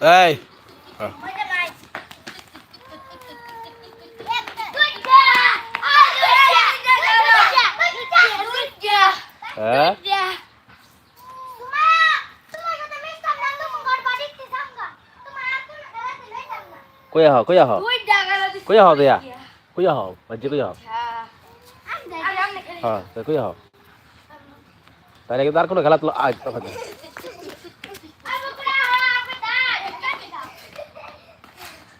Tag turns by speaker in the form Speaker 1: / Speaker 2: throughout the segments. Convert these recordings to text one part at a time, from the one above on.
Speaker 1: এই হ্যাঁ। হ্যাঁ কই আহ কই আহ কই আহ দেয়া কই আহ বাজে কই আহ হ্যাঁ তা কই আহ তাহলে কিন্তু আর কোনো খেলা তো আজ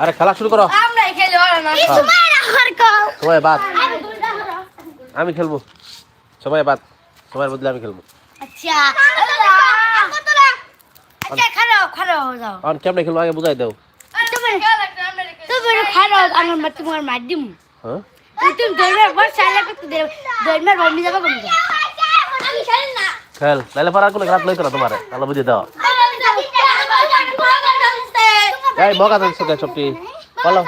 Speaker 1: আরে খেলা শুরু করো। সময় বাদ। আমি খেলব। সময় বাদ। সময়ের বদলে আমি খেলব।
Speaker 2: আচ্ছা আচ্ছা খারাপ খারাপ হয়ে
Speaker 1: কেমনে খেলব? আগে বুঝাই দাও।
Speaker 2: খারাপ তোমার মাধ্যম
Speaker 1: হ্যাঁ?
Speaker 2: তুমি করতে দেবে যাবে খেলি
Speaker 1: নাহলে পর আর কোনো খেলা লইতো না তোমার। তাহলে বুঝে দাও। এই মগা তো সুখে সবটি? বলো।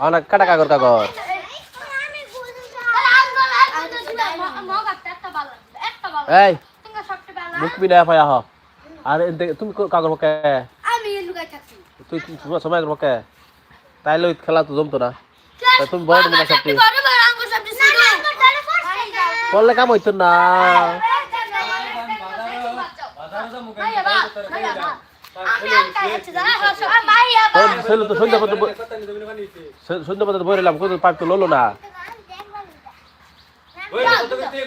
Speaker 1: অনেক কাটা কাগর কাগর এই মুখ বিনা পাই আহ আর তুমি কাগর মকে
Speaker 2: আমি লুকাই থাকছি
Speaker 1: তুই তুই সময় মকে তাইলে খেলা তো জমতো না। তুমি বড় মনে সবটি। করলে কাম হইতো না। শৈল তো সন্ধ্যা পর্যন্ত ব- সৈ- সন্ধ্যা পর্যন্ত বই রইলাম কোনো পাইপ ললো না
Speaker 2: এই দাঁড়িয়ে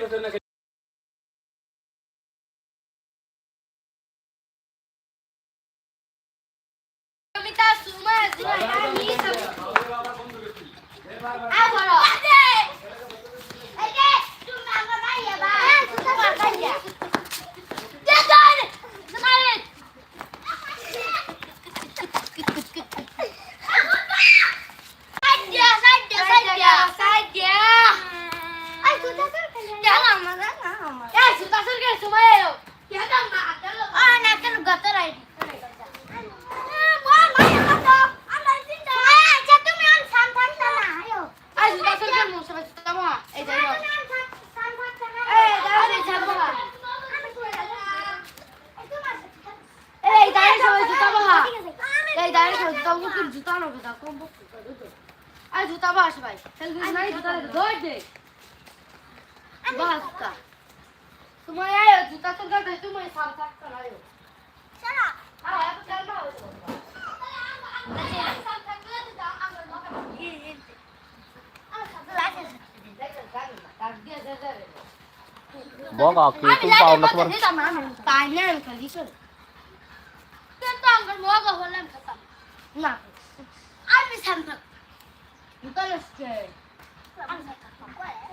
Speaker 2: জুতা বাহা। এই দাঁড়িয়ে সবাই জুতা বাহা তোর জুতা না জুতা কম বকতে আর জুতা বাহা সবাই সেলফি নাই জুতা দে দৌড় দে বাহা জুতা তোমার আয় জুতা তো গাড়ি তুমি সাম থাকতে না আয় চলা আর এত চাল না। হইতো
Speaker 1: মগা কি? তুমি পাও না তোমার
Speaker 2: পাইনাল খালি করে তো আমার মগা হলাম খেতাম না আমি সাম থাক মুতালসকে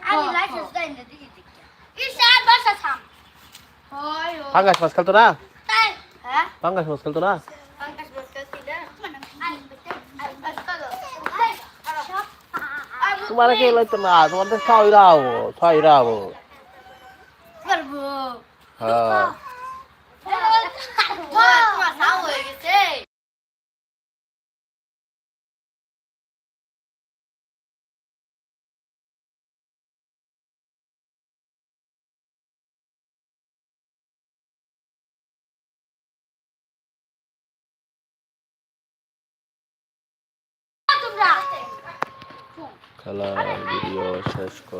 Speaker 2: আমি লাইসেন্স দেই না দিদি দিকে ইশার বাসা থাম হয়
Speaker 1: পাঙ্গাস মাছ খেলতো না পাঙ্গাস মাছ খেলতো না তোমার কে লইতো না তোমার তো ছয় রাও ছয় রাও। হয়ে।
Speaker 2: তোমরা
Speaker 1: খেলা ভিডিও শেষ কর